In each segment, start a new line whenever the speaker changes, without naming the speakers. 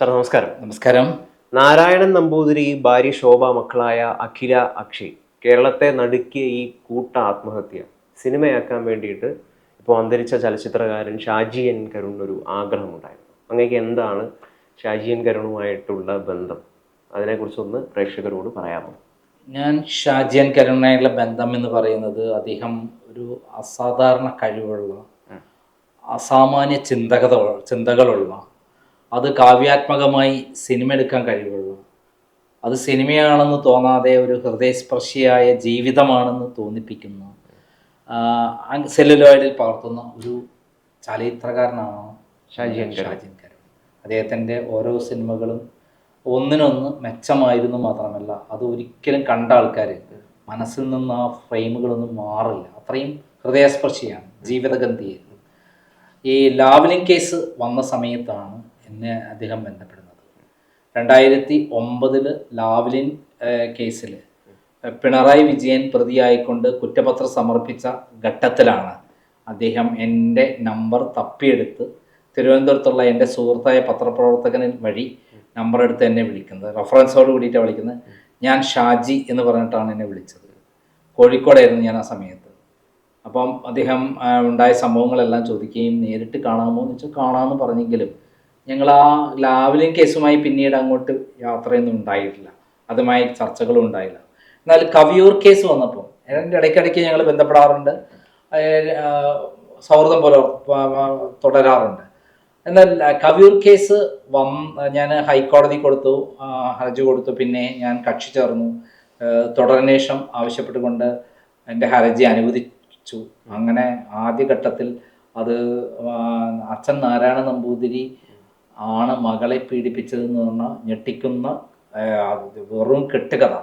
sir നമസ്കാരം നമസ്കാരം നാരായണൻ നമ്പൂതിരി ഭാര്യ ശോഭ മക്കളായ അഖില അക്ഷി കേരളത്തെ നടുക്കിയ ഈ കൂട്ട ആത്മഹത്യ സിനിമയാക്കാൻ വേണ്ടിയിട്ട് ഇപ്പോൾ അന്തരിച്ച ചലച്ചിത്രകാരൻ ഷാജി എൻ കരുണിനൊരു ആഗ്രഹമുണ്ടായിരുന്നു അങ്ങേക്ക് എന്താണ് ഷാജി എൻ കരുണുമായിട്ടുള്ള ബന്ധം അതിനെക്കുറിച്ചൊന്ന് പ്രേക്ഷകരോട് പറയാമോ
ഞാൻ ഷാജി എൻ കരുണായുള്ള ബന്ധം എന്ന് പറയുന്നത് അദ്ദേഹം ഒരു അസാധാരണ കഴിവുള്ള അസാമാന്യ ചിന്തകത ചിന്തകളുള്ള അത് കാവ്യാത്മകമായി സിനിമ എടുക്കാൻ കഴിയുള്ളൂ അത് സിനിമയാണെന്ന് തോന്നാതെ ഒരു ഹൃദയസ്പർശിയായ ജീവിതമാണെന്ന് തോന്നിപ്പിക്കുന്നു സെല്ലുലോയിഡിൽ പകർത്തുന്ന ഒരു ചലച്ചിത്രകാരനാണ് ഷാജി അദ്ദേഹത്തിൻ്റെ ഓരോ സിനിമകളും ഒന്നിനൊന്ന് മെച്ചമായിരുന്നു മാത്രമല്ല അത് ഒരിക്കലും കണ്ട ആൾക്കാർ മനസ്സിൽ നിന്ന് ആ ഫ്രെയിമുകളൊന്നും മാറില്ല അത്രയും ഹൃദയസ്പർശിയാണ് ജീവിതഗന്ധിയായിരുന്നു ഈ ലാവ്ലിംഗ് കേസ് വന്ന സമയത്താണ് എന്നെ അദ്ദേഹം ബന്ധപ്പെടുന്നത് രണ്ടായിരത്തി ഒമ്പതിൽ ലാവ്ലിൻ കേസിൽ പിണറായി വിജയൻ പ്രതിയായിക്കൊണ്ട് കുറ്റപത്രം സമർപ്പിച്ച ഘട്ടത്തിലാണ് അദ്ദേഹം എൻ്റെ നമ്പർ തപ്പിയെടുത്ത് തിരുവനന്തപുരത്തുള്ള എൻ്റെ സുഹൃത്തായ പത്രപ്രവർത്തകനിൽ വഴി നമ്പർ എടുത്ത് എന്നെ വിളിക്കുന്നത് റെഫറൻസോട് കൂടിയിട്ടാണ് വിളിക്കുന്നത് ഞാൻ ഷാജി എന്ന് പറഞ്ഞിട്ടാണ് എന്നെ വിളിച്ചത് കോഴിക്കോടായിരുന്നു ഞാൻ ആ സമയത്ത് അപ്പം അദ്ദേഹം ഉണ്ടായ സംഭവങ്ങളെല്ലാം ചോദിക്കുകയും നേരിട്ട് കാണാമോ എന്ന് വെച്ചാൽ കാണാമെന്ന് പറഞ്ഞെങ്കിലും ഞങ്ങൾ ആ ലാവലിൻ കേസുമായി പിന്നീട് അങ്ങോട്ട് യാത്രയൊന്നും ഉണ്ടായിട്ടില്ല അതുമായി ചർച്ചകളും ഉണ്ടായില്ല എന്നാൽ കവിയൂർ കേസ് വന്നപ്പോൾ എൻ്റെ ഇടയ്ക്കിടയ്ക്ക് ഞങ്ങൾ ബന്ധപ്പെടാറുണ്ട് സൗഹൃദം പോലെ തുടരാറുണ്ട് എന്നാൽ കവിയൂർ കേസ് വം ഞാൻ ഹൈക്കോടതി കൊടുത്തു ഹർജി കൊടുത്തു പിന്നെ ഞാൻ കക്ഷി ചേർന്നു തുടരന്വേഷണം ആവശ്യപ്പെട്ടുകൊണ്ട് എൻ്റെ ഹർജി അനുവദിച്ചു അങ്ങനെ ആദ്യഘട്ടത്തിൽ അത് അച്ഛൻ നാരായണ നമ്പൂതിരി ആണ് മകളെ പീഡിപ്പിച്ചതെന്ന് പറഞ്ഞാൽ ഞെട്ടിക്കുന്ന വെറും കെട്ടുകഥ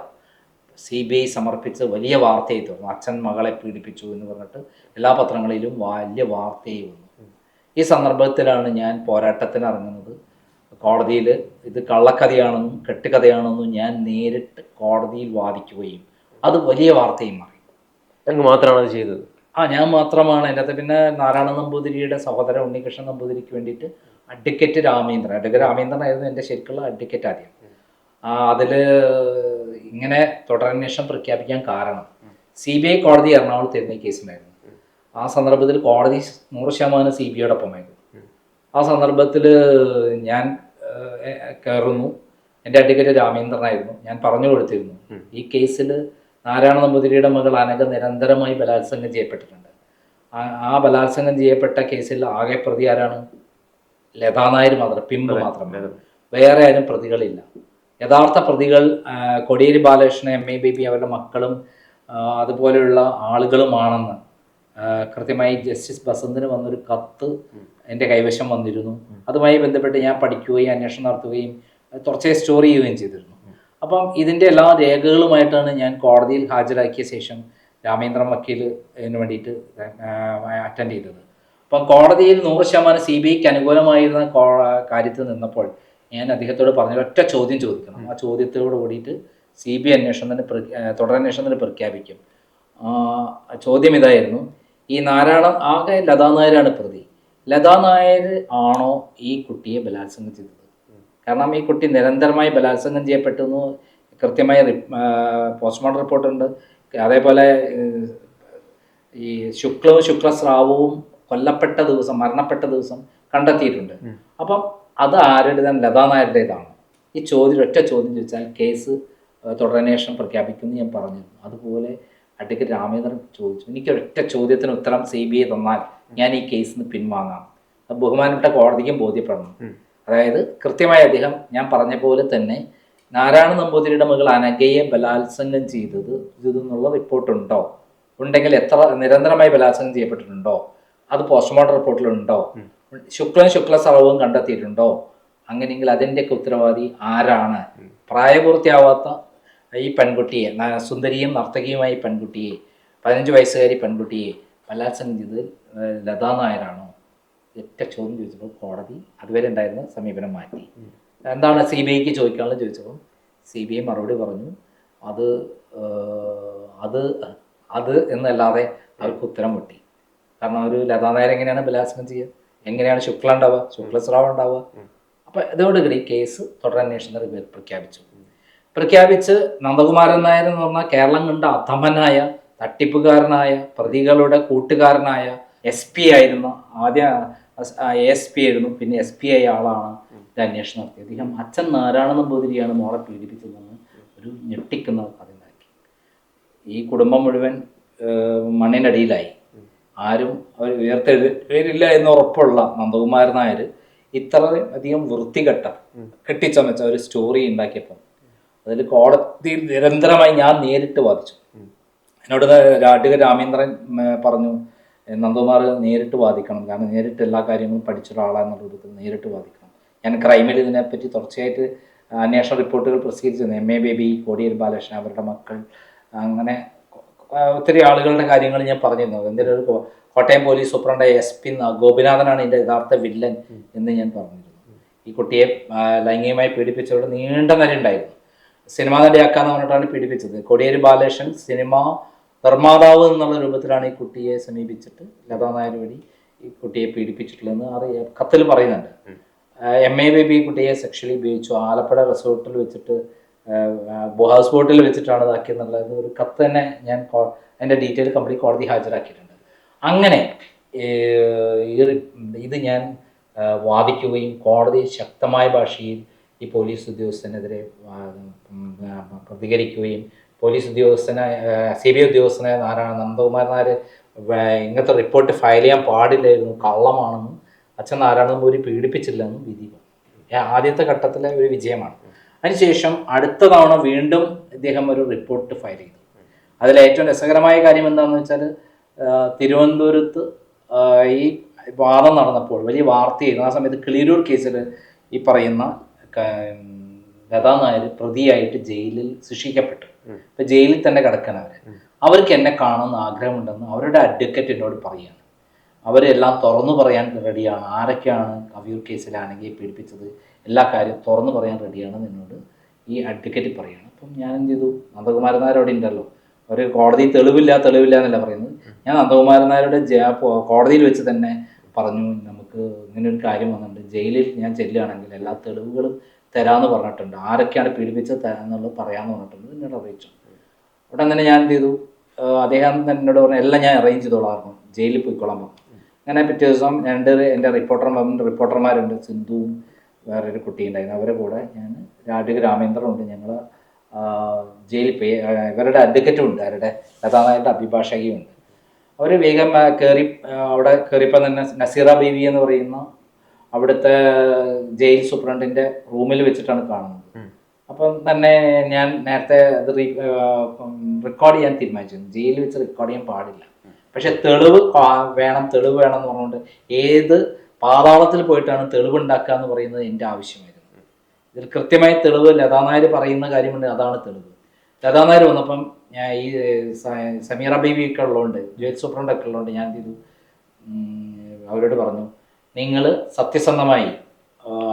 സി ബി ഐ സമർപ്പിച്ച വലിയ വാർത്തയായി തീർന്നു അച്ഛൻ മകളെ പീഡിപ്പിച്ചു എന്ന് പറഞ്ഞിട്ട് എല്ലാ പത്രങ്ങളിലും വലിയ വാർത്തയായി വന്നു ഈ സന്ദർഭത്തിലാണ് ഞാൻ പോരാട്ടത്തിന് ഇറങ്ങുന്നത് കോടതിയിൽ ഇത് കള്ളക്കഥയാണെന്നും കെട്ടുകഥയാണെന്നും ഞാൻ നേരിട്ട് കോടതിയിൽ വാദിക്കുകയും അത് വലിയ വാർത്തയും മാറി അങ്ങ് മാത്രമാണ് അത് ചെയ്തത് ആ ഞാൻ മാത്രമാണ് എൻ്റെ പിന്നെ നാരായണ നമ്പൂതിരിയുടെ സഹോദരൻ ഉണ്ണികൃഷ്ണൻ നമ്പൂതിരിക്ക് വേണ്ടിയിട്ട് അഡ്വക്കേറ്റ് രാമേന്ദ്രൻ അഡ്വക്കേറ്റ് രാമേന്ദ്രൻ ആയിരുന്നു എൻ്റെ ശരിക്കുള്ള അഡ്വക്കേറ്റ് ആദ്യം അതിൽ ഇങ്ങനെ തുടരന്വേഷണം പ്രഖ്യാപിക്കാൻ കാരണം സി ബി ഐ കോടതി എറണാകുളത്ത് എന്ന കേസുണ്ടായിരുന്നു ആ സന്ദർഭത്തിൽ കോടതി നൂറ് ശതമാനം സി ബി ഐയോടൊപ്പമായിരുന്നു ആ സന്ദർഭത്തിൽ ഞാൻ കയറുന്നു എൻ്റെ അഡ്വക്കേറ്റ് രാമേന്ദ്രനായിരുന്നു ഞാൻ പറഞ്ഞു കൊടുത്തിരുന്നു ഈ കേസിൽ നാരായണ നമ്പൂതിരിയുടെ മകൾ അനഘ നിരന്തരമായി ബലാത്സംഗം ചെയ്യപ്പെട്ടിട്ടുണ്ട് ആ ബലാത്സംഗം ചെയ്യപ്പെട്ട കേസിൽ ആകെ പ്രതി ആരാണ് ലതാനായർ മാത്രം പിമ്പ് മാത്രം വേറെ ആരും പ്രതികളില്ല യഥാർത്ഥ പ്രതികൾ Kodiyeri Balakrishnan M A B P അവരുടെ മക്കളും അതുപോലെയുള്ള ആളുകളുമാണെന്ന് കൃത്യമായി ജസ്റ്റിസ് ബസന്തിന് വന്നൊരു കത്ത് എൻ്റെ കൈവശം വന്നിരുന്നു അതുമായി ബന്ധപ്പെട്ട് ഞാൻ പഠിക്കുകയും അന്വേഷണം നടത്തുകയും തുടർച്ചയായി സ്റ്റോർ ചെയ്യുകയും ചെയ്തിരുന്നു അപ്പം ഇതിൻ്റെ എല്ലാ രേഖകളുമായിട്ടാണ് ഞാൻ കോടതിയിൽ ഹാജരാക്കിയ ശേഷം രാമേന്ദ്രൻ വക്കീലിന് വേണ്ടിയിട്ട് അറ്റൻഡ് ചെയ്തത് അപ്പം കോടതിയിൽ നൂറ് ശതമാനം സി ബി ഐക്ക് അനുകൂലമായിരുന്ന കാര്യത്തിൽ നിന്നപ്പോൾ ഞാൻ അദ്ദേഹത്തോട് പറഞ്ഞ ഒറ്റ ചോദ്യം ചോദിക്കണം ആ ചോദ്യത്തോട് കൂടിയിട്ട് സി ബി ഐ അന്വേഷണത്തിന് തുടരന്വേഷണത്തിന് പ്രഖ്യാപിക്കും ചോദ്യം ഇതായിരുന്നു ഈ നാരായണം ആകെ ലതാ നായരാണ് പ്രതി ലതാ നായർ ആണോ ഈ കുട്ടിയെ ബലാത്സംഗം ചെയ്തത് കാരണം ഈ കുട്ടി നിരന്തരമായി ബലാത്സംഗം ചെയ്യപ്പെട്ടു എന്ന് കൃത്യമായി പോസ്റ്റ്മോർട്ടം റിപ്പോർട്ടുണ്ട് അതേപോലെ ഈ ശുക്ലവും ശുക്ലസ്രാവവും കൊല്ലപ്പെട്ട ദിവസം മരണപ്പെട്ട ദിവസം കണ്ടെത്തിയിട്ടുണ്ട് അപ്പം അത് ആരുടേതാണ് ലതാ നായരുടേതാണ് ഈ ചോദ്യം ഒറ്റ ചോദ്യം ചോദിച്ചാൽ കേസ് തുടരന്വേഷണം പ്രഖ്യാപിക്കുമെന്ന് ഞാൻ പറഞ്ഞിരുന്നു അതുപോലെ അഡ്വക്കേറ്റ് രാമേന്ദ്രൻ ചോദിച്ചു എനിക്ക് ഒറ്റ ചോദ്യത്തിന് ഉത്തരം സി ബി ഐ തന്നാൽ ഞാൻ ഈ കേസിൽ നിന്ന് പിൻവാങ്ങാം അത് ബഹുമാനപ്പെട്ട കോടതിക്കും ബോധ്യപ്പെടണം അതായത് കൃത്യമായി അദ്ദേഹം ഞാൻ പറഞ്ഞ പോലെ തന്നെ നാരായണ നമ്പൂതിരിയുടെ മകൾ അനഘയെ ബലാത്സംഗം ചെയ്തത് ചെയ്തെന്നുള്ള റിപ്പോർട്ടുണ്ടോ ഉണ്ടെങ്കിൽ എത്ര നിരന്തരമായി ബലാത്സംഗം ചെയ്യപ്പെട്ടിട്ടുണ്ടോ അത് പോസ്റ്റ്മോർട്ടം റിപ്പോർട്ടിലുണ്ടോ ശുക്ലൻ ശുക്ല സ്രവവും കണ്ടെത്തിയിട്ടുണ്ടോ അങ്ങനെയെങ്കിൽ അതിൻ്റെയൊക്കെ ഉത്തരവാദി ആരാണ് പ്രായപൂർത്തിയാവാത്ത ഈ പെൺകുട്ടിയെ സുന്ദരിയും നർത്തകിയുമായി പെൺകുട്ടിയെ പതിനഞ്ച് വയസ്സുകാരി പെൺകുട്ടിയെ ബലാത്സംഗം ചെയ്തത് ലതാ നായരാണോ ഒറ്റ ചോദ്യം ചോദിച്ചപ്പോൾ കോടതി അതുവരെ ഉണ്ടായിരുന്ന സമീപനം മാറ്റി എന്താണ് സി ബി ഐക്ക് ചോദിക്കാനുള്ള ചോദിച്ചപ്പോൾ സി ബി ഐ മറുപടി പറഞ്ഞു അത് അത് അത് എന്നല്ലാതെ അവർക്ക് ഉത്തരം കിട്ടി കാരണം ഒരു ലതാ നായർ എങ്ങനെയാണ് ബലാത്സംഗം ചെയ്യുക എങ്ങനെയാണ് ശുക്ല ഉണ്ടാവുക ശുക്ലസ്രാവ് ഉണ്ടാവുക അപ്പം ഇതോടുകൂടി കേസ് തുടരന്വേഷണ റിപ്പോർട്ട് പ്രഖ്യാപിച്ചു പ്രഖ്യാപിച്ച് നന്ദകുമാരൻ നായർ എന്ന് പറഞ്ഞാൽ കേരളം കണ്ട അധമനായ തട്ടിപ്പുകാരനായ പ്രതികളുടെ കൂട്ടുകാരനായ എസ് പി ആയിരുന്നു ആദ്യ എസ് പി ആയിരുന്നു പിന്നെ എസ് പി ആയ ആളാണ് ഇത് അന്വേഷണം നടത്തിയത് അദ്ദേഹം അച്ഛൻ നാരായണ നമ്പൂതിരിയാണ് മോളെ പീഡിപ്പിച്ചതെന്ന് ഒരു ഞെട്ടിക്കുന്ന കഥ ഉണ്ടാക്കി ഈ കുടുംബം മുഴുവൻ മണ്ണിനടിയിലായി ആരും അവർ ഉയർത്തെഴുതില്ല എന്ന് ഉറപ്പുള്ള നന്ദകുമാരൻ നായർ ഇത്ര അധികം വൃത്തികെട്ട കെട്ടിച്ചമച്ച ഒരു സ്റ്റോറി ഉണ്ടാക്കിയപ്പോൾ അതിൽ കോടതിയിൽ നിരന്തരമായി ഞാൻ നേരിട്ട് വാദിച്ചു എന്നോട് രാട്ടിക രാമേന്ദ്രൻ പറഞ്ഞു നന്ദകുമാർ നേരിട്ട് വാദിക്കണം കാരണം നേരിട്ട് എല്ലാ കാര്യങ്ങളും പഠിച്ച ഒരാളാന്നുള്ള രൂപത്തിൽ നേരിട്ട് വാദിക്കണം ഞാൻ ക്രൈമിൽ ഇതിനെപ്പറ്റി തുടർച്ചയായിട്ട് അന്വേഷണ റിപ്പോർട്ടുകൾ പ്രസിദ്ധീകരിച്ചിരുന്നു എം എ ബേബി കോടിയേരി ബാലകൃഷ്ണൻ അവരുടെ മക്കൾ അങ്ങനെ ഒത്തിരി ആളുകളുടെ കാര്യങ്ങൾ ഞാൻ പറഞ്ഞിരുന്നു എന്തിനും ഒരു Kottayam police superintendent S P ഗോപിനാഥനാണ് എൻ്റെ യഥാർത്ഥ വില്ലൻ എന്ന് ഞാൻ പറഞ്ഞിരുന്നു ഈ കുട്ടിയെ ലൈംഗികമായി പീഡിപ്പിച്ചവരുടെ നീണ്ട നില ഉണ്ടായിരുന്നു സിനിമ നടിയാക്കാന്ന് പറഞ്ഞിട്ടാണ് പീഡിപ്പിച്ചത് കൊടിയേരി ബാലകൃഷ്ണൻ സിനിമ നിർമ്മാതാവ് എന്നുള്ള രൂപത്തിലാണ് ഈ കുട്ടിയെ സമീപിച്ചിട്ട് ലതാ നായർ വഴി ഈ കുട്ടിയെ പീഡിപ്പിച്ചിട്ടുള്ളതെന്ന് അറിയാം കത്തിൽ പറയുന്നുണ്ട് എം എ ബേബി കുട്ടിയെ സെക്ഷലി ഉപയോഗിച്ചു ആലപ്പുഴ റിസോർട്ടിൽ വെച്ചിട്ട് ഹൗസ് ബോട്ടിൽ വെച്ചിട്ടാണ് ഇതാക്കിയെന്നുള്ളത് ഒരു കത്ത് തന്നെ ഞാൻ എൻ്റെ ഡീറ്റെയിൽ കംപ്ലീറ്റ് കോടതി ഹാജരാക്കിയിട്ടുണ്ട് അങ്ങനെ ഇത് ഞാൻ വാദിക്കുകയും കോടതി ശക്തമായ ഭാഷയിൽ ഈ പോലീസ് ഉദ്യോഗസ്ഥനെതിരെ പ്രതികരിക്കുകയും പോലീസ് ഉദ്യോഗസ്ഥനെ സി ബി ഐ ഉദ്യോഗസ്ഥനെ ആരാണ് നന്ദകുമാർ നായർ ഇങ്ങനത്തെ റിപ്പോർട്ട് ഫയൽ ചെയ്യാൻ പാടില്ലായിരുന്നു കള്ളമാണെന്നും അച്ഛൻ നാരായണെന്നും ഒരു പീഡിപ്പിച്ചില്ലെന്നും വിധി ആദ്യത്തെ ഘട്ടത്തിലെ ഒരു വിജയമാണ് അതിനുശേഷം അടുത്ത തവണ വീണ്ടും ഇദ്ദേഹം ഒരു റിപ്പോർട്ട് ഫയൽ ചെയ്തു അതിൽ ഏറ്റവും രസകരമായ കാര്യം എന്താണെന്ന് വെച്ചാൽ തിരുവനന്തപുരത്ത് ഈ വാദം നടന്നപ്പോൾ വലിയ വാർത്തയായിരുന്നു ആ സമയത്ത് കിളിരൂർ കേസിൽ ഈ പറയുന്ന ലതാ നായർ പ്രതിയായിട്ട് ജയിലിൽ ശിക്ഷിക്കപ്പെട്ടു ഇപ്പം ജയിലിൽ തന്നെ കിടക്കണവർ അവർക്ക് എന്നെ കാണുന്ന ആഗ്രഹമുണ്ടെന്ന് അവരുടെ അഡ്വക്കേറ്റ് എന്നോട് പറയുകയാണ് അവരെല്ലാം തുറന്നു പറയാൻ റെഡിയാണ് ആരൊക്കെയാണ് കവിയൂർ കേസിലാണെങ്കിൽ പീഡിപ്പിച്ചത് എല്ലാ കാര്യം തുറന്നു പറയാൻ റെഡിയാണ് എന്നോട് ഈ അഡ്വക്കേറ്റ് പറയാണ് അപ്പം ഞാൻ എന്ത് ചെയ്തു നന്ദകുമാരൻ നായരോട് ഉണ്ടല്ലോ ഒരു കോടതി തെളിവില്ല തെളിവില്ല എന്നല്ല പറയുന്നത് ഞാൻ നന്ദകുമാരൻ നായരുടെ കോടതിയിൽ വെച്ച് തന്നെ പറഞ്ഞു നമുക്ക് ഇങ്ങനെ ഒരു കാര്യം വന്നിട്ടുണ്ട് ജയിലിൽ ഞാൻ ചെല്ലുകയാണെങ്കിൽ എല്ലാ തെളിവുകളും തരാമെന്ന് പറഞ്ഞിട്ടുണ്ട് ആരൊക്കെയാണ് പീഡിപ്പിച്ചത് തരാമെന്നുള്ളത് പറയാമെന്ന് പറഞ്ഞിട്ടുണ്ട് എന്നോട് അറിയിച്ചു ഉടൻ തന്നെ ഞാൻ എന്ത് ചെയ്തു അദ്ദേഹം തന്നെ എന്നോട് പറഞ്ഞു എല്ലാം ഞാൻ അറേഞ്ച് ചെയ്തോളായിരുന്നു ജയിലിൽ പോയിക്കോളാൻ പറഞ്ഞു അങ്ങനെ പിറ്റേ ദിവസം രണ്ട് എൻ്റെ റിപ്പോർട്ടർമാർ റിപ്പോർട്ടർമാരുണ്ട് സിന്ധുവും വേറൊരു കുട്ടി ഉണ്ടായിരുന്നു അവരുടെ കൂടെ ഞാൻ രാട്ട് രാമേന്ദ്രനുണ്ട് ഞങ്ങൾ ജയിലിൽ പോയി ഇവരുടെ അഡ്വക്കറ്റും ഉണ്ട് അവരുടെ അഭിഭാഷകയും ഉണ്ട് അവർ വേഗം കയറി അവിടെ കയറിയപ്പോൾ തന്നെ നസീറ ബീവി എന്ന് പറയുന്ന അവിടുത്തെ ജയിൽ സൂപ്രണ്ടിൻ്റെ റൂമിൽ വെച്ചിട്ടാണ് കാണുന്നത് അപ്പം തന്നെ ഞാൻ നേരത്തെ അത് റെക്കോർഡ് ചെയ്യാൻ തീരുമാനിച്ചിരുന്നു ജയിലിൽ വെച്ച് റെക്കോർഡ് ചെയ്യാൻ പാടില്ല പക്ഷെ തെളിവ് വേണം തെളിവ് വേണം എന്ന് പറഞ്ഞുകൊണ്ട് ഏത് പാതാളത്തിൽ പോയിട്ടാണ് തെളിവുണ്ടാക്കുക എന്ന് പറയുന്നത് എൻ്റെ ആവശ്യമായിരുന്നു ഇതിൽ കൃത്യമായ തെളിവ് ലതാ നായർ പറയുന്ന കാര്യമുണ്ട് അതാണ് തെളിവ് ലതാ നായർ വന്നപ്പം ഞാൻ ഈ സമീറ ബേബി ഒക്കെ ഉള്ളതുകൊണ്ട് സൂപ്രണ്ട് ഒക്കെ ഉള്ളതുകൊണ്ട് ഞാൻ ഇത് അവരോട് പറഞ്ഞു നിങ്ങൾ സത്യസന്ധമായി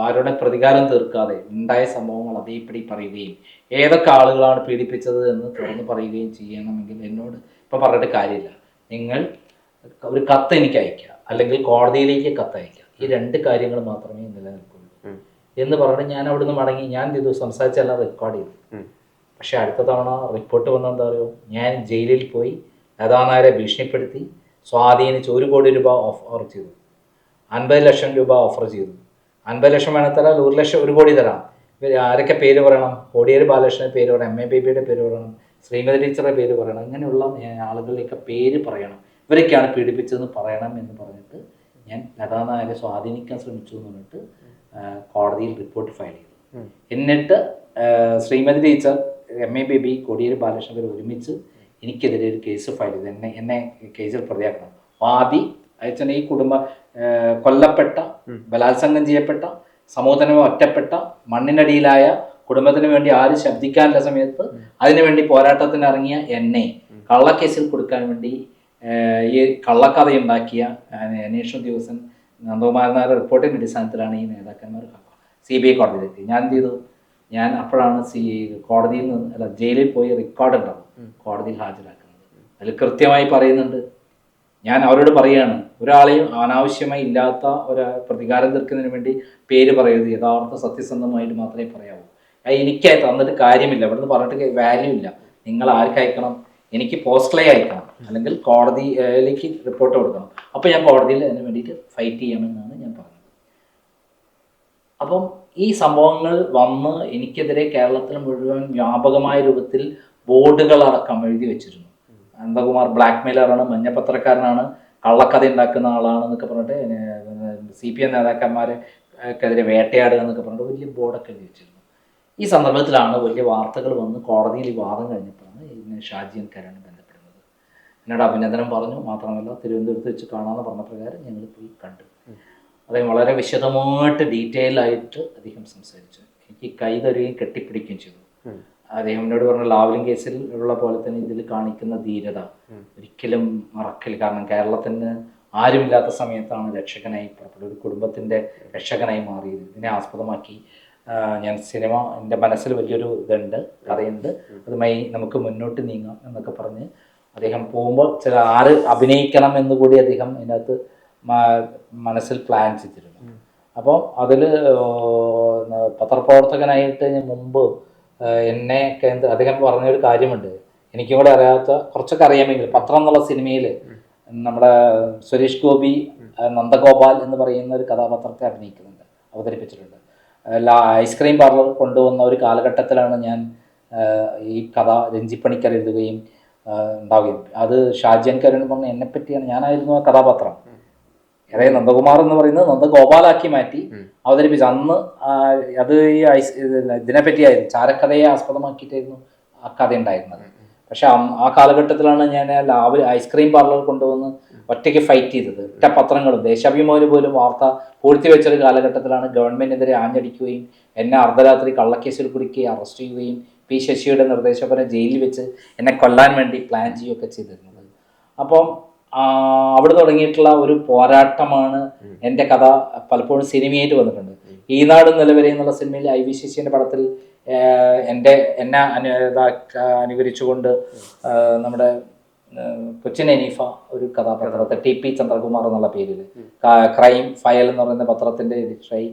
ആരുടെ പ്രതികാരം തീർക്കാതെ ഉണ്ടായ സംഭവങ്ങൾ അതേപടി പറയുകയും ഏതൊക്കെ ആളുകളാണ് പീഡിപ്പിച്ചത് എന്ന് തുറന്നു പറയുകയും ചെയ്യണമെങ്കിൽ എന്നോട് ഇപ്പം പറഞ്ഞിട്ട് കാര്യമില്ല നിങ്ങൾ ഒരു കത്ത് എനിക്ക് അയക്കുക അല്ലെങ്കിൽ കോടതിയിലേക്ക് കത്തയക്കാം ഈ രണ്ട് കാര്യങ്ങൾ മാത്രമേ നിലനിൽക്കുള്ളൂ എന്ന് പറഞ്ഞ് ഞാൻ അവിടുന്ന് മടങ്ങി ഞാൻ ഇത് സംസാരിച്ചെല്ലാം റെക്കോർഡ് ചെയ്തു പക്ഷെ അടുത്ത തവണ റിപ്പോർട്ട് വന്ന എന്താ പറയുക ഞാൻ ജയിലിൽ പോയി ലതാനായരെ ഭീഷണിപ്പെടുത്തി സ്വാധീനിച്ച് ഒരു കോടി രൂപ ഓഫർ ചെയ്തു അൻപത് ലക്ഷം രൂപ ഓഫർ ചെയ്തു അൻപത് ലക്ഷം വേണമെങ്കിൽ തരാം ഒരു ലക്ഷം ഒരു കോടി തരാം ആരൊക്കെ പേര് പറയണം കോടിയേരി ബാലകൃഷ്ണൻ്റെ പേര് പറയണം എം എ ബേബിയുടെ പേര് പറയണം ശ്രീമതി ടീച്ചറുടെ പേര് പറയണം അങ്ങനെയുള്ള ആളുകളുടെയൊക്കെ പേര് പറയണം ഇവരൊക്കെയാണ് പീഡിപ്പിച്ചതെന്ന് പറയണം എന്ന് പറഞ്ഞിട്ട് ഞാൻ ലതാനായകെ സ്വാധീനിക്കാൻ ശ്രമിച്ചു എന്ന് പറഞ്ഞിട്ട് കോടതിയിൽ റിപ്പോർട്ട് ഫയൽ ചെയ്തു എന്നിട്ട് Sreemathi teacher M A Baby Kodiyeri Balakrishnan പേര് ഒരുമിച്ച് എനിക്കെതിരെ ഒരു കേസ് ഫയൽ ചെയ്തു എന്നെ എന്നെ കേസിൽ പ്രതിയാക്കണം വാദി അയച്ചൻ ഈ കുടുംബ കൊല്ലപ്പെട്ട ബലാത്സംഗം ചെയ്യപ്പെട്ട സമൂഹത്തിന് ഒറ്റപ്പെട്ട മണ്ണിനടിയിലായ കുടുംബത്തിന് വേണ്ടി ആരും ശബ്ദിക്കാനുള്ള സമയത്ത് അതിനുവേണ്ടി പോരാട്ടത്തിന് ഇറങ്ങിയ എന്നെ കള്ളക്കേസിൽ കൊടുക്കാൻ വേണ്ടി ഈ കള്ളക്കഥയുണ്ടാക്കിയ അന്വേഷണ ഉദ്യോഗസ്ഥൻ നന്ദകുമാരനായ റിപ്പോർട്ടിൻ്റെ അടിസ്ഥാനത്തിലാണ് ഈ നേതാക്കന്മാർ സി ബി ഐ കോടതിയിലെത്തി ഞാൻ എന്ത് ചെയ്തു ഞാൻ അപ്പോഴാണ് സി കോടതിയിൽ നിന്ന് അല്ല ജയിലിൽ പോയി റെക്കോർഡ് ഉണ്ടാവും കോടതിയിൽ ഹാജരാക്കുന്നത് അതിൽ കൃത്യമായി പറയുന്നുണ്ട് ഞാൻ അവരോട് പറയുകയാണ് ഒരാളെയും അനാവശ്യമായി ഇല്ലാത്ത ഒരു പ്രതികാരം തീർക്കുന്നതിന് വേണ്ടി പേര് പറയരുത് യഥാർത്ഥ സത്യസന്ധമായിട്ട് മാത്രമേ പറയാവൂ എനിക്കായി തന്നിട്ട് കാര്യമില്ല നിന്ന് പറഞ്ഞിട്ട് വാല്യൂ ഇല്ല നിങ്ങൾ ആർക്കയക്കണം എനിക്ക് പോസ്റ്റലേ അയക്കണം അല്ലെങ്കിൽ കോടതിയിലേക്ക് റിപ്പോർട്ട് കൊടുക്കണം അപ്പോൾ ഞാൻ കോടതിയിൽ അതിന് വേണ്ടിയിട്ട് ഫൈറ്റ് ചെയ്യാമെന്നാണ് ഞാൻ പറഞ്ഞത് അപ്പം ഈ സംഭവങ്ങൾ വന്ന് എനിക്കെതിരെ കേരളത്തിൽ മുഴുവൻ വ്യാപകമായ രൂപത്തിൽ ബോർഡുകൾ അടക്കം എഴുതി വെച്ചിരുന്നു അനന്തകുമാർ ബ്ലാക്ക് മെയിലറാണ് മഞ്ഞപ്പത്രക്കാരനാണ് കള്ളക്കഥ ഉണ്ടാക്കുന്ന ആളാണെന്നൊക്കെ പറഞ്ഞിട്ട് സി പി എം നേതാക്കന്മാരെ ക്കെതിരെ വേട്ടയാടുക എന്നൊക്കെ പറഞ്ഞിട്ട് വലിയ ബോർഡൊക്കെ എഴുതി വെച്ചിരുന്നു ഈ സന്ദർഭത്തിലാണ് വലിയ വാർത്തകൾ വന്ന് കോടതിയിൽ വാദം കഴിഞ്ഞപ്പോഴാണ് ഇതിന് ഷാജിയൻ കരണ് ബന്ധപ്പെടുന്നത് എന്നോട് അഭിനന്ദനം പറഞ്ഞു മാത്രമല്ല തിരുവനന്തപുരത്ത് വെച്ച് കാണാമെന്ന് പറഞ്ഞ പ്രകാരം ഞങ്ങൾ പോയി കണ്ടു അദ്ദേഹം വളരെ വിശദമായിട്ട് ഡീറ്റെയിൽ ആയിട്ട് അദ്ദേഹം സംസാരിച്ചു എനിക്ക് കൈ തരുകയും കെട്ടിപ്പിടിക്കുകയും ചെയ്തു അദ്ദേഹം എന്നോട് പറഞ്ഞ ലാവ്ലിംഗ് കേസിൽ ഉള്ള പോലെ തന്നെ ഇതിൽ കാണിക്കുന്ന ധീരത ഒരിക്കലും മറക്കില്ല കാരണം കേരളത്തിന് ആരുമില്ലാത്ത സമയത്താണ് രക്ഷകനായി പുറപ്പെടുന്നത് ഒരു കുടുംബത്തിന്റെ രക്ഷകനായി മാറിയത് ഇതിനെ ആസ്പദമാക്കി ഞാൻ സിനിമ എൻ്റെ മനസ്സിൽ വലിയൊരു ഇതുണ്ട് കഥയുണ്ട് അതുമായി നമുക്ക് മുന്നോട്ട് നീങ്ങാം എന്നൊക്കെ പറഞ്ഞ് അദ്ദേഹം പോകുമ്പോൾ ചില ആര് അഭിനയിക്കണം എന്ന് കൂടി അദ്ദേഹം അതിനകത്ത് മനസ്സിൽ പ്ലാൻ ചെയ്തിരുന്നു അപ്പോൾ അതിൽ പത്രപ്രവർത്തകനായിട്ട് മുമ്പ് എന്നെ കേന്ദ്ര അദ്ദേഹം പറഞ്ഞൊരു കാര്യമുണ്ട് എനിക്കും കൂടെ അറിയാത്ത കുറച്ചൊക്കെ അറിയാമെങ്കിൽ പത്രം എന്നുള്ള സിനിമയിൽ നമ്മുടെ സുരേഷ് ഗോപി നന്ദഗോപാൽ എന്ന് പറയുന്ന ഒരു കഥാപാത്രത്തെ അഭിനയിക്കുന്നുണ്ട് അവതരിപ്പിച്ചിട്ടുണ്ട് ഐസ്ക്രീം പാർലർ കൊണ്ടുവന്ന ഒരു കാലഘട്ടത്തിലാണ് ഞാൻ ഈ കഥ രഞ്ജിപ്പണിക്കർ എഴുതുകയും ഉണ്ടാവുകയും അത് ഷാജൻ എന്ന് പറഞ്ഞ എന്നെ പറ്റിയാണ് ഞാനായിരുന്നു ആ കഥാപാത്രം അതായത് നന്ദകുമാർ എന്ന് പറയുന്നത് നന്ദഗോപാലാക്കി മാറ്റി അവതരിപ്പിച്ച അന്ന് അത് ഈ ഐസ് ഇതിനെപ്പറ്റിയായിരുന്നു ചാരക്കഥയെ ആസ്പദമാക്കിയിട്ടായിരുന്നു ആ കഥ ഉണ്ടായിരുന്നത് പക്ഷെ ആ കാലഘട്ടത്തിലാണ് ഞാൻ ലാവ് ഐസ്ക്രീം പാർലർ കൊണ്ടുവന്ന് ഒറ്റയ്ക്ക് ഫൈറ്റ് ചെയ്തത് ഒറ്റ പത്രങ്ങളും ദേശാഭിമാനി പോലും വാർത്ത പൂഴ്ത്തി വെച്ചൊരു കാലഘട്ടത്തിലാണ് ഗവൺമെന്റിനെതിരെ ആഞ്ഞടിക്കുകയും എന്നെ അർദ്ധരാത്രി കള്ളക്കേസിൽ കുടുക്കി അറസ്റ്റ് ചെയ്യുകയും പി ശശിയുടെ നിർദ്ദേശപ്രകാരം ജയിലിൽ വെച്ച് എന്നെ കൊല്ലാൻ വേണ്ടി പ്ലാൻ ചെയ്യുകയൊക്കെ ചെയ്തിരുന്നത് അപ്പം അവിടെ തുടങ്ങിയിട്ടുള്ള ഒരു പോരാട്ടമാണ് എൻ്റെ കഥ പലപ്പോഴും സിനിമയായിട്ട് വന്നിട്ടുണ്ട് ഈ നാട് നിലവരെ എന്നുള്ള സിനിമയിൽ ഐ വി ശശിൻ്റെ പടത്തിൽ എൻ്റെ എന്നെ അനു അനുകരിച്ചുകൊണ്ട് നമ്മുടെ കൊച്ചിൻ എനിഫ ഒരു കഥാപാത്രത്തെ ടി പി ചന്ദ്രകുമാർ എന്നുള്ള പേരിൽ ക്രൈം ഫയൽ എന്ന് പറയുന്ന പത്രത്തിൻ്റെ എഡിറ്ററായി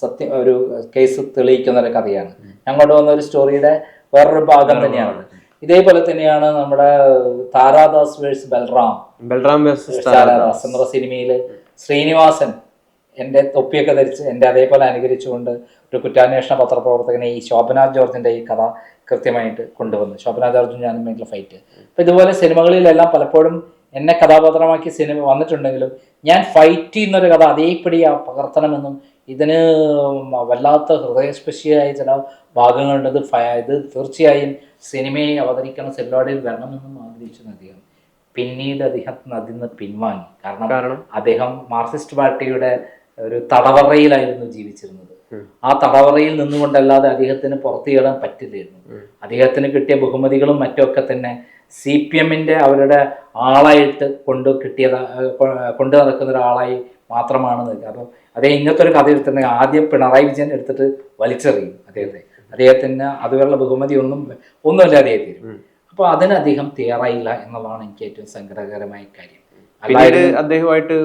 സത്യം ഒരു കേസ് തെളിയിക്കുന്ന ഒരു കഥയാണ് ഞാൻ കൊണ്ടുവന്ന ഒരു സ്റ്റോറിയുടെ വേറൊരു ഭാഗം തന്നെയാണ് ഇതേപോലെ തന്നെയാണ് നമ്മുടെ താരാദാസ് വേഴ്സ് ബൽറാം ബൽറാം താരാദാസ് എന്ന സിനിമയിൽ ശ്രീനിവാസൻ എൻ്റെ തൊപ്പിയൊക്കെ ധരിച്ച് എൻ്റെ അതേപോലെ അനുകരിച്ചുകൊണ്ട് ഒരു കുറ്റാന്വേഷണ പത്രപ്രവർത്തകനെ ഈ ശോഭന ജോർജിൻ്റെ ഈ കഥ കൃത്യമായിട്ട് കൊണ്ടുവന്നു ശോഭന ജോർജും ഞാനും മേഖല ഫൈറ്റ് അപ്പം ഇതുപോലെ സിനിമകളിലെല്ലാം പലപ്പോഴും എന്നെ കഥാപാത്രമാക്കി സിനിമ വന്നിട്ടുണ്ടെങ്കിലും ഞാൻ ഫൈറ്റ് ചെയ്യുന്നൊരു കഥ അതേപടി പകർത്തണമെന്നും ഇതിന് വല്ലാത്ത ഹൃദയസ്പർശിയായ ചില ഭാഗങ്ങളുണ്ട് ഇത് തീർച്ചയായും സിനിമയെ അവതരിക്കണം സെല്ലോടയിൽ വരണമെന്നും ആഗ്രഹിച്ചു അദ്ദേഹം പിന്നീട് അദ്ദേഹത്തിന് അതിന്ന് പിൻവാങ്ങി കാരണം അദ്ദേഹം മാർക്സിസ്റ്റ് പാർട്ടിയുടെ ഒരു തടവറയിലായിരുന്നു ജീവിച്ചിരുന്നത് ആ തടവറയിൽ നിന്നുകൊണ്ടല്ലാതെ അദ്ദേഹത്തിന് പുറത്തുചെയ്യാൻ പറ്റില്ലായിരുന്നു അദ്ദേഹത്തിന് കിട്ടിയ ബഹുമതികളും മറ്റുമൊക്കെ തന്നെ സി പി എമ്മിന്റെ അവരുടെ ആളായിട്ട് കൊണ്ട് കിട്ടിയത് കൊണ്ടു നടക്കുന്ന ഒരാളായി മാത്രമാണ് അപ്പം അപ്പോൾ അദ്ദേഹം ഇങ്ങനത്തെ ഒരു കഥ എടുത്തിട്ടുണ്ടെങ്കിൽ ആദ്യം പിണറായി വിജയൻ എടുത്തിട്ട് വലിച്ചെറിയും അദ്ദേഹത്തെ അദ്ദേഹത്തിന് അതുവരെയുള്ള ബഹുമതി ഒന്നും ഒന്നുമില്ല അദ്ദേഹത്തിന് അപ്പൊ അതിനദ്ദേഹം അദ്ദേഹം തയ്യാറായില്ല എന്നുള്ളതാണ് എനിക്ക് ഏറ്റവും സങ്കടകരമായ
കാര്യം അല്ലാതെ അദ്ദേഹമായിട്ട്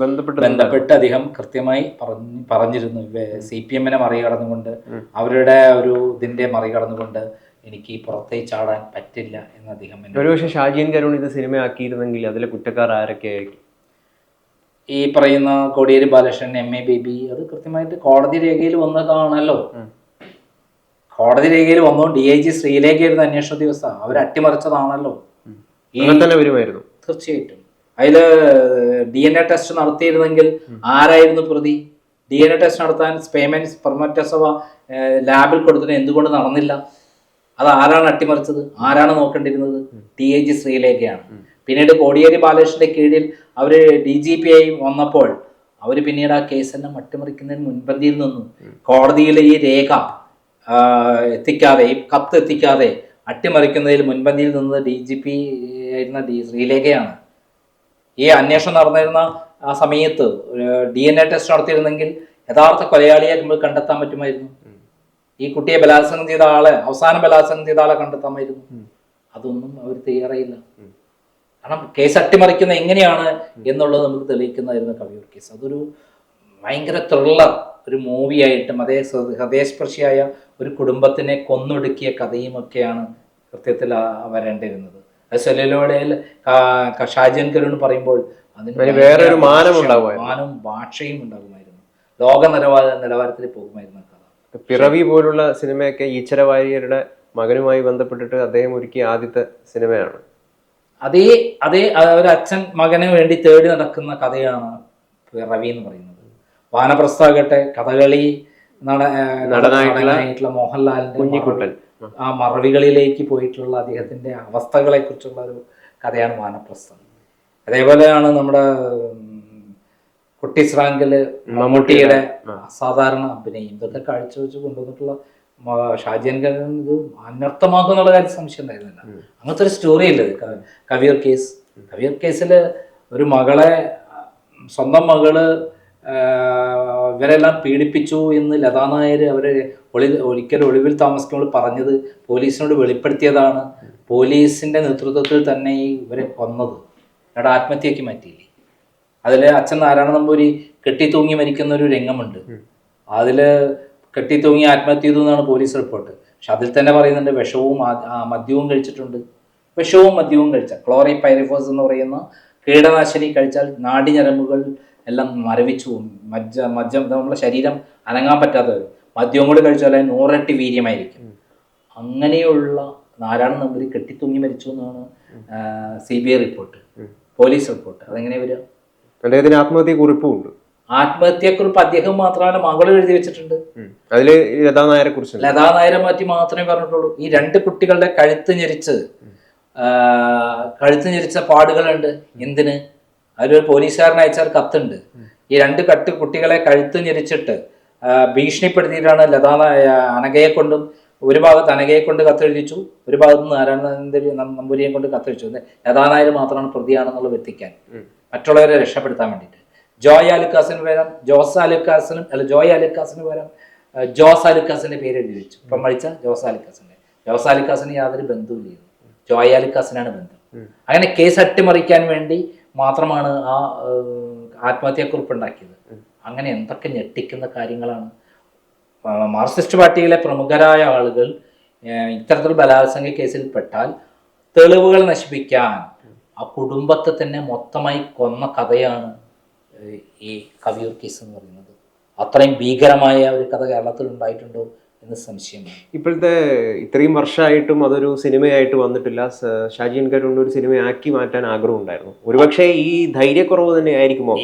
ബന്ധപ്പെട്ട് അദ്ദേഹം കൃത്യമായി പറഞ്ഞു പറഞ്ഞിരുന്നു സി പി എമ്മിനെ മറികടന്നുകൊണ്ട് അവരുടെ ഒരു ഇതിന്റെ മറികടന്നുകൊണ്ട് എനിക്ക് പുറത്തേക്ക് ചാടാൻ പറ്റില്ല എന്ന് അദ്ദേഹം
ഒരുപക്ഷെ ഷാജിയൻ കരുൺ ഇത് സിനിമയാക്കിയിരുന്നെങ്കിൽ അതിലെ കുറ്റക്കാർ ആരൊക്കെ ഈ പറയുന്ന കോടിയേരി ബാലകൃഷ്ണൻ എം എ ബേബി അത് കൃത്യമായിട്ട് കോടതി രേഖയിൽ വന്നതാണല്ലോ കോടതി രേഖയിൽ വന്നുകൊണ്ട് ഡി ഐ ജി ആയിരുന്നു അന്വേഷണ ദിവസം അവർ അട്ടിമറിച്ചതാണല്ലോ തീർച്ചയായിട്ടും അതില് ഡി എൻ എ ടെസ്റ്റ് നടത്തിയിരുന്നെങ്കിൽ ആരായിരുന്നു പ്രതി ഡി എൻ എ ടെസ്റ്റ് നടത്താൻ പേയ്മെന്റ് പെർമറ്റസഭ ലാബിൽ കൊടുത്തിട്ട് എന്തുകൊണ്ട് നടന്നില്ല അത് ആരാണ് അട്ടിമറിച്ചത് ആരാണ് നോക്കേണ്ടിരുന്നത് ടി എ ജി ശ്രീലേഖയാണ് പിന്നീട് കോടിയേരി ബാലകൃഷ്ണന്റെ കീഴിൽ അവർ ഡി ജി പി ആയി വന്നപ്പോൾ അവർ പിന്നീട് ആ കേസെല്ലാം അട്ടിമറിക്കുന്നതിന് മുൻപന്തിയിൽ നിന്നു കോടതിയിൽ ഈ രേഖ എത്തിക്കാതെ ഈ കത്ത് എത്തിക്കാതെ അട്ടിമറിക്കുന്നതിൽ മുൻപന്തിയിൽ നിന്നത് ഡി ജി പി ആയിരുന്ന ഡി ശ്രീലേഖയാണ് ഈ അന്വേഷണം നടന്നിരുന്ന ആ സമയത്ത് ഡി എൻ എ ടെസ്റ്റ് നടത്തിയിരുന്നെങ്കിൽ യഥാർത്ഥ കൊലയാളിയെ നമ്മൾ കണ്ടെത്താൻ പറ്റുമായിരുന്നു ഈ കുട്ടിയെ ബലാത്സംഗം ചെയ്ത ആളെ അവസാനം ബലാത്സംഗം ചെയ്ത ആളെ കണ്ടെത്താമായിരുന്നു അതൊന്നും അവർ തയ്യാറായില്ല കാരണം കേസ് അട്ടിമറിക്കുന്ന എങ്ങനെയാണ് എന്നുള്ളത് നമുക്ക് തെളിയിക്കുന്നതായിരുന്നു കവിയൂർ കേസ് അതൊരു ഭയങ്കര ത്രില്ലർ ഒരു മൂവിയായിട്ടും അതേ ഹൃദയസ്പർശിയായ ഒരു കുടുംബത്തിനെ കൊന്നൊടുക്കിയ കഥയുമൊക്കെയാണ് കൃത്യത്തിൽ വരേണ്ടിയിരുന്നത് സെല്ലിലോടയിൽ ഷാജൻ പറയുമ്പോൾ
അതിന് വേറൊരു മാനം മാനവും ഭാഷയും ഉണ്ടാകുമായിരുന്നു ലോക നിലവാര നിലവാരത്തിൽ പോകുമായിരുന്നു പിറവി പോലുള്ള സിനിമയൊക്കെ ഈശ്വരവാര്യരുടെ മകനുമായി ബന്ധപ്പെട്ടിട്ട് അദ്ദേഹം ഒരുക്കിയ ആദ്യത്തെ സിനിമയാണ് അതേ അതേ ഒരു അച്ഛൻ മകനെ വേണ്ടി തേടി നടക്കുന്ന കഥയാണ്
പിറവി എന്ന് പറയുന്നത് വാനപ്രസ്ഥാകട്ടെ കഥകളി നടനായിട്ടുള്ള മോഹൻലാലിന്റെ കുഞ്ഞിക്കുട്ടൻ ആ മറവികളിലേക്ക് പോയിട്ടുള്ള അദ്ദേഹത്തിന്റെ അവസ്ഥകളെ കുറിച്ചുള്ള ഒരു കഥയാണ് വാനപ്രസ്ഥം അതേപോലെയാണ് നമ്മുടെ കുട്ടി ശ്രാങ്കില് മമ്മൂട്ടിയുടെ അസാധാരണ അഭിനയം ഇതൊക്കെ കാഴ്ചവെച്ച് കൊണ്ടുവന്നിട്ടുള്ള ഷാജാൻ ഖാൻ ഇത് എന്നുള്ള കാര്യം സംശയം ഉണ്ടായിരുന്നില്ല അങ്ങനത്തെ ഒരു സ്റ്റോറി അല്ലേ കവിയർ കേസ് കവിയർ കേസിൽ ഒരു മകളെ സ്വന്തം മകള് ഇവരെല്ലാം പീഡിപ്പിച്ചു എന്ന് ലതാ നായർ അവരെ ഒളി ഒരിക്കലും ഒളിവിൽ താമസിക്കുമ്പോൾ പറഞ്ഞത് പോലീസിനോട് വെളിപ്പെടുത്തിയതാണ് പോലീസിൻ്റെ നേതൃത്വത്തിൽ തന്നെ ഇവരെ കൊന്നത് ഇവിടെ ആത്മഹത്യയ്ക്ക് മാറ്റിയില്ലേ അതിൽ അച്ഛൻ നാരായണ നമ്പൂരി കെട്ടിത്തൂങ്ങി മരിക്കുന്ന ഒരു രംഗമുണ്ട് അതിൽ കെട്ടിത്തൂങ്ങി ആത്മഹത്യ ചെയ്തു എന്നാണ് പോലീസ് റിപ്പോർട്ട് പക്ഷെ അതിൽ തന്നെ പറയുന്നുണ്ട് വിഷവും മദ്യവും കഴിച്ചിട്ടുണ്ട് വിഷവും മദ്യവും കഴിച്ച ക്ലോറി പൈറിഫോസ് എന്ന് പറയുന്ന കീടനാശിനി കഴിച്ചാൽ ഞരമ്പുകൾ എല്ലാം മരവിച്ചു മജ്ജ മജ്ജ നമ്മളെ ശരീരം അനങ്ങാൻ പറ്റാത്തത് മദ്യവും കൂടി കഴിച്ചാൽ നൂറട്ടി വീര്യമായിരിക്കും അങ്ങനെയുള്ള നാരായണ നമ്പൂരി കെട്ടിത്തൂങ്ങി മരിച്ചു എന്നാണ് C B I report police report അതെങ്ങനെ വരിക അദ്ദേഹത്തിന് ആത്മഹത്യ കുറിപ്പും ഉണ്ട് ആത്മഹത്യക്കുറിപ്പ് അദ്ദേഹം മാത്രമല്ല മകൾ എഴുതി വെച്ചിട്ടുണ്ട് അതിൽ ലതാ നായരെ കുറിച്ച് ലതാ നായരെ മാറ്റി മാത്രമേ പറഞ്ഞിട്ടുള്ളൂ ഈ രണ്ട് കുട്ടികളുടെ കഴുത്ത് ഞെരിച്ച് കഴുത്ത് ഞെരിച്ച പാടുകളുണ്ട് എന്തിന് അതിലൊരു പോലീസുകാരൻ അയച്ചാൽ കത്തുണ്ട് ഈ രണ്ട് കട്ട് കുട്ടികളെ കഴുത്ത് ഞെരിച്ചിട്ട് ഭീഷണിപ്പെടുത്തിയിട്ടാണ് ലതാ അനഘയെ കൊണ്ടും ഒരു ഭാഗത്ത് അനകയെ കൊണ്ട് കത്തെഴുതിച്ചു ഒരു ഭാഗത്ത് നാരായണ നമ്പൂരിയെ കൊണ്ട് കത്തെഴുതിച്ചു ലതാ നായർ മാത്രമാണ് പ്രതിയാണെന്നുള്ളത് വ്യക്തിക്കാൻ മറ്റുള്ളവരെ രക്ഷപ്പെടുത്താൻ വേണ്ടിയിട്ട് ജോയ് അലുക്കാസിന് പകരം ജോസ് അലുക്കാസിനും അല്ല ജോയ് അലുക്കാസിന് പകരം ജോസ് അലുക്കാസിന്റെ പേര് എഴുതി വെച്ചു ഇപ്പം മഴിച്ച ജോസ് അലുക്കാസിന്റെ ജോസ് അലുക്കാസിന് യാതൊരു ബന്ധവുമില്ല ജോയ് അലുക്കാസിനാണ് ബന്ധം അങ്ങനെ കേസ് അട്ടിമറിക്കാൻ വേണ്ടി മാത്രമാണ് ആ ആത്മഹത്യാക്കുറിപ്പ് ഉണ്ടാക്കിയത് അങ്ങനെ എന്തൊക്കെ ഞെട്ടിക്കുന്ന കാര്യങ്ങളാണ് മാർക്സിസ്റ്റ് പാർട്ടിയിലെ പ്രമുഖരായ ആളുകൾ ഇത്തരത്തിൽ ബലാത്സംഗ കേസിൽ പെട്ടാൽ തെളിവുകൾ നശിപ്പിക്കാൻ ആ കുടുംബത്തെ തന്നെ മൊത്തമായി കൊന്ന കഥയാണ് ഈ കവിയൂർ കേസ് എന്ന് പറയുന്നത് അത്രയും ഭീകരമായ ഒരു കഥ കേരളത്തിൽ ഉണ്ടായിട്ടുണ്ടോ
എന്ന സംശയം ഇപ്പോഴത്തെ ഇത്രയും വർഷമായിട്ടും അതൊരു സിനിമയായിട്ട് വന്നിട്ടില്ല ഷാജി എൻകരുണ്ട് ഒരു സിനിമയാക്കി മാറ്റാൻ ആഗ്രഹം ഉണ്ടായിരുന്നു ഒരുപക്ഷെ ഈ ധൈര്യക്കുറവ് തന്നെ ആയിരിക്കുമോ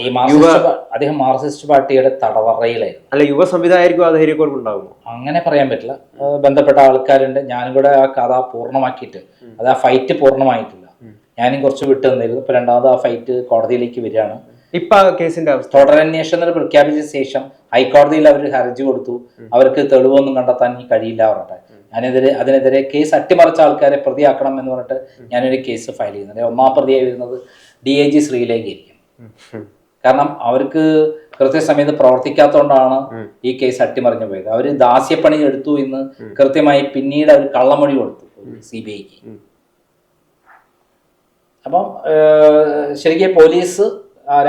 അദ്ദേഹം മാർസിസ്റ്റ് പാർട്ടിയുടെ തടവറയിലായിരുന്നു അല്ല യുവ സംവിധായകർക്കും ആ ധൈര്യക്കുറവ് ഉണ്ടാകുമോ അങ്ങനെ പറയാൻ പറ്റില്ല ബന്ധപ്പെട്ട ആൾക്കാരുണ്ട് ഞാനും കൂടെ ആ കഥ പൂർണ്ണമാക്കിയിട്ട് അത് ആ ഫൈറ്റ് പൂർണ്ണമായിട്ടില്ല ഞാനും കുറച്ച് വിട്ടു തന്നിരുന്നു ഇപ്പൊ രണ്ടാമത് ആ ഫൈറ്റ് കോടതിയിലേക്ക് വരികയാണ് ഇപ്പൊ കേസിന്റെ അവസ്ഥ തുടരന്വേഷണം പ്രഖ്യാപിച്ച ശേഷം ഹൈക്കോടതിയിൽ അവർ ഹർജി കൊടുത്തു അവർക്ക് തെളിവൊന്നും കണ്ടെത്താൻ കഴിയില്ല പറഞ്ഞിട്ട് ഞാനെതിരെ അതിനെതിരെ കേസ് അട്ടിമറിച്ച ആൾക്കാരെ പ്രതിയാക്കണം എന്ന് പറഞ്ഞിട്ട് ഞാനൊരു കേസ് ഫയൽ ചെയ്യുന്നുണ്ട് ഒന്നാം പ്രതിയായി വരുന്നത് ഡി ഐ ജി ശ്രീലേഖയായിരിക്കും കാരണം അവർക്ക് കൃത്യസമയത്ത് പ്രവർത്തിക്കാത്തതുകൊണ്ടാണ് ഈ കേസ് അട്ടിമറിഞ്ഞു പോയത് അവർ ദാസ്യപ്പണി എടുത്തു എന്ന് കൃത്യമായി പിന്നീട് അവർ കള്ളമൊഴി കൊടുത്തു സി ബി ഐക്ക് അപ്പം ശരിക്കും പോലീസ്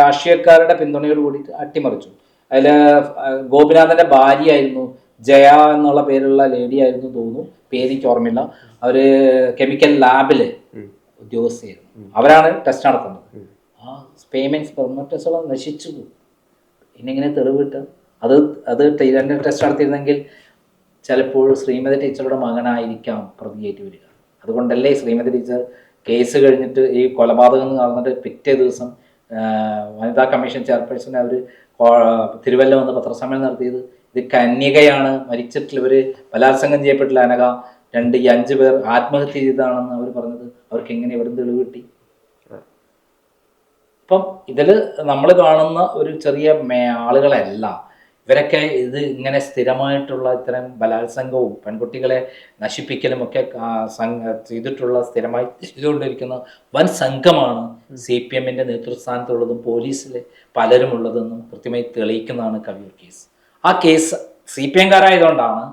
രാഷ്ട്രീയക്കാരുടെ പിന്തുണയോട് കൂടി അട്ടിമറിച്ചു അതിൽ ഗോപിനാഥന്റെ ഭാര്യയായിരുന്നു ജയ എന്നുള്ള പേരുള്ള ലേഡി ആയിരുന്നു തോന്നുന്നു പേര് ഓർമ്മയില്ല അവര് കെമിക്കൽ ലാബില് ഉദ്യോഗസ്ഥയായിരുന്നു അവരാണ് ടെസ്റ്റ് നടത്തുന്നത് ആ പേയ്മെന്റ്സ് പെർമനന്റ് ടെസ്റ്റുകൾ നശിച്ചു ഇനിങ്ങനെ തെളിവിട്ട് അത് അത് ടൈലൻഡ് ടെസ്റ്റ് നടത്തിയിരുന്നെങ്കിൽ ചിലപ്പോൾ ശ്രീമതി ടീച്ചറുടെ മകനായിരിക്കാം പ്രതിയായിട്ട് വരിക അതുകൊണ്ടല്ലേ ശ്രീമതി ടീച്ചർ കേസ് കഴിഞ്ഞിട്ട് ഈ കൊലപാതകം പറഞ്ഞിട്ട് പിറ്റേ ദിവസം വനിതാ കമ്മീഷൻ ചെയർപേഴ്സണെ അവർ തിരുവല്ല വന്ന് പത്രസമ്മേളനം നടത്തിയത് ഇത് കന്യകയാണ് മരിച്ചിട്ടില്ല ഇവർ ബലാത്സംഗം ചെയ്യപ്പെട്ടില്ല അനക രണ്ട് ഈ അഞ്ച് പേർ ആത്മഹത്യ ചെയ്തതാണെന്ന് അവർ പറഞ്ഞത് അവർക്ക് എങ്ങനെ ഇവിടെ നിന്ന് തെളിവ് കിട്ടി ഇപ്പം ഇതിൽ നമ്മൾ കാണുന്ന ഒരു ചെറിയ ആളുകളല്ല ഇവരൊക്കെ ഇത് ഇങ്ങനെ സ്ഥിരമായിട്ടുള്ള ഇത്തരം ബലാത്സംഗവും പെൺകുട്ടികളെ നശിപ്പിക്കലും ഒക്കെ ചെയ്തിട്ടുള്ള സ്ഥിരമായി ചെയ്തുകൊണ്ടിരിക്കുന്ന വൻ സംഘമാണ് സി പി എമ്മിൻ്റെ നേതൃസ്ഥാനത്തുള്ളതും പോലീസിൽ പലരും ഉള്ളതെന്നും കൃത്യമായി തെളിയിക്കുന്നതാണ് കവിയൂർ കേസ് ആ കേസ് സി പി എംകാരായതുകൊണ്ടാണ്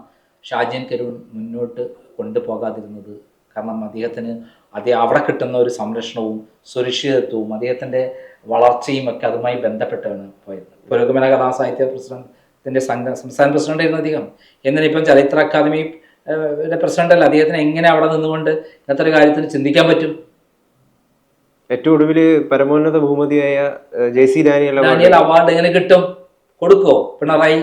ഷാജിൻ കരൂർ മുന്നോട്ട് കൊണ്ടുപോകാതിരുന്നത് കാരണം അദ്ദേഹത്തിന് അദ്ദേഹം അവിടെ കിട്ടുന്ന ഒരു സംരക്ഷണവും സുരക്ഷിതത്വവും അദ്ദേഹത്തിൻ്റെ വളർച്ചയും ഒക്കെ അതുമായി ബന്ധപ്പെട്ടാണ് പോയത് പുരോഗമന സാഹിത്യ പ്രസിഡന്റ് ഇതിൻ്റെ സംഘ സംസ്ഥാന പ്രസിഡന്റായിരുന്നു അദ്ദേഹം എന്തിനാ ഇപ്പം ചലച്ചിത്ര അക്കാദമി പ്രസിഡന്റല്ല അദ്ദേഹത്തിന് എങ്ങനെ അവിടെ നിന്നുകൊണ്ട് ഇങ്ങനത്തെ ഒരു കാര്യത്തിൽ ചിന്തിക്കാൻ പറ്റും
ഏറ്റവും ഒടുവിൽ പരമോന്നത ബഹുമതിയായ J C Daniel
Daniel award എങ്ങനെ കിട്ടും കൊടുക്കോ പിണറായി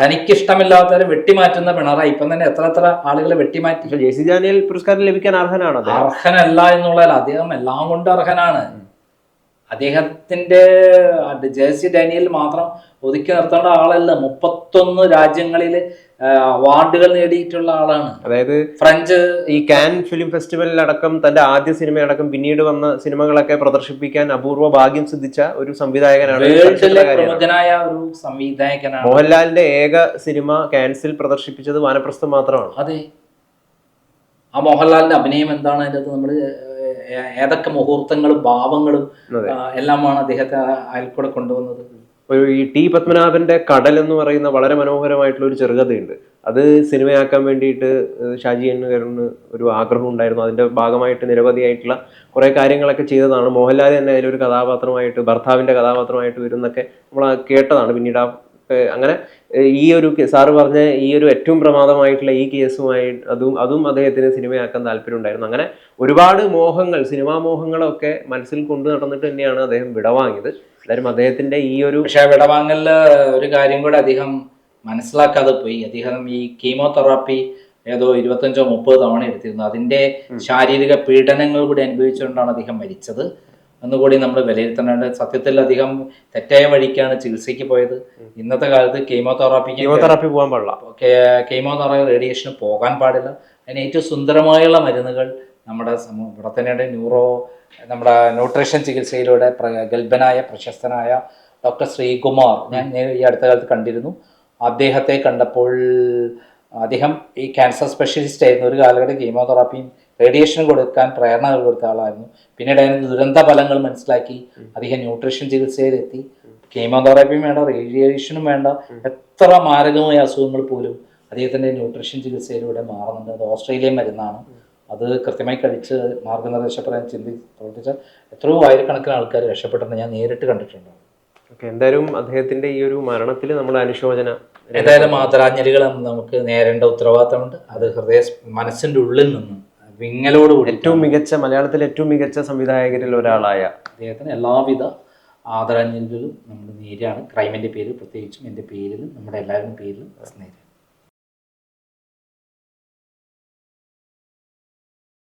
തനിക്ക് ഇഷ്ടമില്ലാത്തവരെ വെട്ടിമാറ്റുന്ന പിണറായി ഇപ്പം തന്നെ എത്ര എത്ര ആളുകളെ വെട്ടിമാറ്റി
ജെ സി ഡാനിയൽ പുരസ്കാരം ലഭിക്കാൻ അർഹനാണോ
അർഹനല്ല എന്നുള്ളതിൽ അദ്ദേഹം എല്ലാം കൊണ്ട് അർഹനാണ് അദ്ദേഹത്തിന്റെ ജേഴ്സി ഡാനിയൽ മാത്രം ഒതുക്കി നിർത്തേണ്ട ആളല്ല മുപ്പത്തൊന്ന് രാജ്യങ്ങളിൽ അവാർഡുകൾ നേടിയിട്ടുള്ള ആളാണ്
അതായത് ഫ്രഞ്ച് ഈ കാൻ ഫിലിം ഫെസ്റ്റിവലിൽ അടക്കം തന്റെ ആദ്യ സിനിമയടക്കം പിന്നീട് വന്ന സിനിമകളൊക്കെ പ്രദർശിപ്പിക്കാൻ അപൂർവ ഭാഗ്യം സിദ്ധിച്ച ഒരു സംവിധായകനാണ് പ്രമുഖനായ ഒരു സംവിധായകനാണ് മോഹൻലാലിന്റെ ഏക സിനിമ കാൻസിൽ പ്രദർശിപ്പിച്ചത് വാനപ്രസ്ഥം മാത്രമാണ്
അതെ ആ മോഹൻലാലിന്റെ അഭിനയം എന്താണ് അതിൻ്റെ നമ്മൾ ഏതൊക്കെ മുഹൂർത്തങ്ങളും ഭാവങ്ങളും എല്ലാമാണ് അദ്ദേഹത്തെ അയൽക്കൂടെ കൊണ്ടുവന്നത്
ഒരു ഈ ടി പത്മനാഭന്റെ കടൽ എന്ന് പറയുന്ന വളരെ മനോഹരമായിട്ടുള്ള ഒരു ചെറുകഥയുണ്ട് അത് സിനിമയാക്കാൻ വേണ്ടിയിട്ട് ഷാജി എന്നുകാരന് ഒരു ആഗ്രഹം ഉണ്ടായിരുന്നു അതിന്റെ ഭാഗമായിട്ട് നിരവധിയായിട്ടുള്ള കുറെ കാര്യങ്ങളൊക്കെ ചെയ്തതാണ് മോഹൻലാൽ തന്നെ അതിലൊരു കഥാപാത്രമായിട്ട് ഭർത്താവിന്റെ കഥാപാത്രമായിട്ട് വരുന്നൊക്കെ നമ്മൾ കേട്ടതാണ് പിന്നീട് ആ അങ്ങനെ ഈ ഒരു സാറ് പറഞ്ഞ ഈ ഒരു ഏറ്റവും പ്രമാദമായിട്ടുള്ള ഈ കേസുമായി അതും അതും അദ്ദേഹത്തിന് സിനിമയാക്കാൻ താല്പര്യമുണ്ടായിരുന്നു അങ്ങനെ ഒരുപാട് മോഹങ്ങൾ സിനിമാ മോഹങ്ങളൊക്കെ മനസ്സിൽ കൊണ്ടു നടന്നിട്ട് തന്നെയാണ് അദ്ദേഹം വിടവാങ്ങിയത് എന്തായാലും അദ്ദേഹത്തിന്റെ ഈ ഒരു
പക്ഷേ വിടവാങ്ങലിൽ ഒരു കാര്യം കൂടെ അദ്ദേഹം മനസ്സിലാക്കാതെ പോയി അദ്ദേഹം ഈ കീമോതെറാപ്പി ഏതോ ഇരുപത്തഞ്ചോ മുപ്പത് തവണ എടുത്തിരുന്നു അതിന്റെ ശാരീരിക പീഡനങ്ങൾ കൂടി അനുഭവിച്ചുകൊണ്ടാണ് അദ്ദേഹം മരിച്ചത് എന്നുകൂടി നമ്മൾ വിലയിരുത്തേണ്ടത് സത്യത്തിൽ അധികം തെറ്റായ വഴിക്കാണ് ചികിത്സയ്ക്ക് പോയത് ഇന്നത്തെ കാലത്ത് കീമോതെറാപ്പി കീമോതെറാപ്പി പോകാൻ പാടില്ല കീമോതെറാപ്പി റേഡിയേഷന് പോകാൻ പാടില്ല അതിന് ഏറ്റവും സുന്ദരമായുള്ള മരുന്നുകൾ നമ്മുടെ ഇവിടെ തന്നെയുടെ ന്യൂറോ നമ്മുടെ ന്യൂട്രീഷൻ ചികിത്സയിലൂടെ ഗൽബനായ പ്രശസ്തനായ ഡോക്ടർ ശ്രീകുമാർ ഞാൻ ഈ അടുത്ത കാലത്ത് കണ്ടിരുന്നു അദ്ദേഹത്തെ കണ്ടപ്പോൾ അദ്ദേഹം ഈ ക്യാൻസർ സ്പെഷ്യലിസ്റ്റ് ആയിരുന്നു ഒരു കാലഘട്ടം കീമോതെറാപ്പിയും റേഡിയേഷൻ കൊടുക്കാൻ പ്രേരണ കൊടുത്ത ആളായിരുന്നു പിന്നീട് അതിന് ദുരന്ത ഫലങ്ങൾ മനസ്സിലാക്കി അധികം ന്യൂട്രീഷൻ ചികിത്സയിലെത്തി കീമോതെറാപ്പിയും വേണ്ട റേഡിയേഷനും വേണ്ട എത്ര മാരകമായ അസുഖങ്ങൾ പോലും അദ്ദേഹത്തിൻ്റെ ന്യൂട്രീഷൻ ചികിത്സയിലൂടെ മാറുന്നുണ്ട് അത് ഓസ്ട്രേലിയൻ മരുന്നാണ് അത് കൃത്യമായി കഴിച്ച് മാർഗനിർദ്ദേശപ്രകാരം ചിന്തി പ്രവർത്തിച്ച എത്രയോ ആയിരക്കണക്കിന് ആൾക്കാർ രക്ഷപ്പെട്ടെന്ന് ഞാൻ നേരിട്ട് കണ്ടിട്ടുണ്ട്
എന്തായാലും അദ്ദേഹത്തിന്റെ ഈ ഒരു മരണത്തിൽ നമ്മുടെ അനുശോചന
എന്തായാലും ആദരാഞ്ജലികൾ നമുക്ക് നേരേണ്ട ഉത്തരവാദിത്തമുണ്ട് അത് ഹൃദയ മനസ്സിന്റെ ഉള്ളിൽ
നിന്നും വിങ്ങലോട് ഏറ്റവും മികച്ച മലയാളത്തിലെ ഏറ്റവും മികച്ച സംവിധായകരിൽ ഒരാളായ
അദ്ദേഹത്തിന് എല്ലാവിധ ആദരാഞ്ജലികളും നമ്മൾ നേരെയാണ് ക്രൈമിൻ്റെ പേര് പ്രത്യേകിച്ചും എൻ്റെ പേരിലും നമ്മുടെ എല്ലാവരുടെയും പേരിലും നേരെ